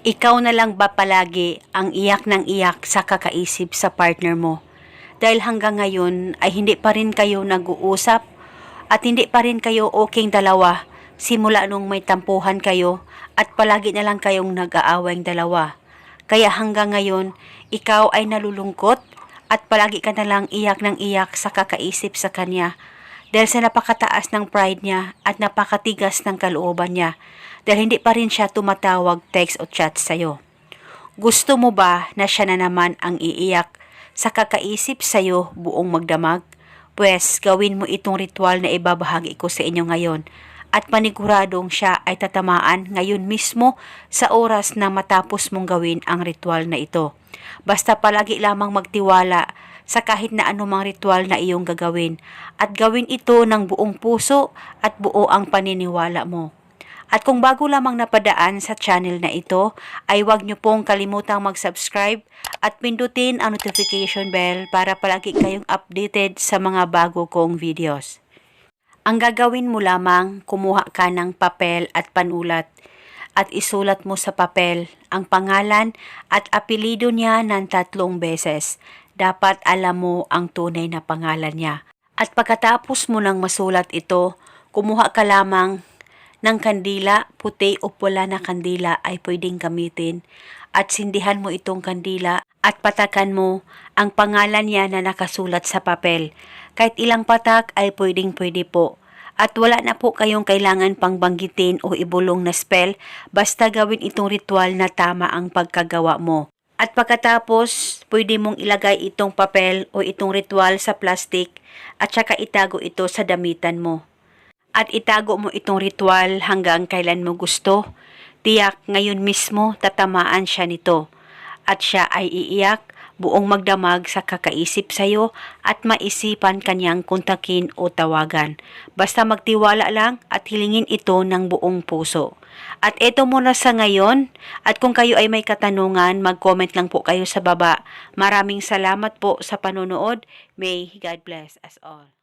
Ikaw na lang ba palagi ang iyak ng iyak sa kakaisip sa partner mo? Dahil hanggang ngayon ay hindi pa rin kayo nag-uusap at hindi pa rin kayo okay dalawa simula nung may tampuhan kayo at palagi na lang kayong nag-aaway dalawa. Kaya hanggang ngayon, ikaw ay nalulungkot at palagi ka na lang iyak ng iyak sa kakaisip sa kanya dahil sa napakataas ng pride niya at napakatigas ng kalooban niya dahil hindi pa rin siya tumatawag, text o chat sa'yo. Gusto mo ba na siya na naman ang iiyak sa kakaisip sa'yo buong magdamag? Pwes, gawin mo itong ritual na ibabahagi ko sa inyo ngayon at paniguradong siya ay tatamaan ngayon mismo sa oras na matapos mong gawin ang ritual na ito. Basta palagi lamang magtiwala sa kahit na anumang ritual na iyong gagawin at gawin ito ng buong puso at buo ang paniniwala mo. At kung bago lamang napadaan sa channel na ito, ay huwag niyo pong kalimutang mag-subscribe at pindutin ang notification bell para palagi kayong updated sa mga bago kong videos. Ang gagawin mo lamang, kumuha ka ng papel at panulat at isulat mo sa papel ang pangalan at apelido niya ng tatlong beses. Dapat alam mo ang tunay na pangalan niya. At pagkatapos mo nang masulat ito, kumuha ka lamang ng kandila, puti o pula na kandila ay pwedeng gamitin at sindihan mo itong kandila at patakan mo ang pangalan niya na nakasulat sa papel. Kahit ilang patak ay pwedeng pwede po. At wala na po kayong kailangan pang banggitin o ibulong na spell, basta gawin itong ritual na tama ang pagkagawa mo. At pagkatapos, pwede mong ilagay itong papel o itong ritual sa plastic at saka itago ito sa damitan mo at itago mo itong ritual hanggang kailan mo gusto. Tiyak ngayon mismo tatamaan siya nito at siya ay iiyak buong magdamag sa kakaisip sa'yo at maisipan kanyang kontakin o tawagan. Basta magtiwala lang at hilingin ito ng buong puso. At ito muna sa ngayon at kung kayo ay may katanungan, mag-comment lang po kayo sa baba. Maraming salamat po sa panonood. May God bless us all.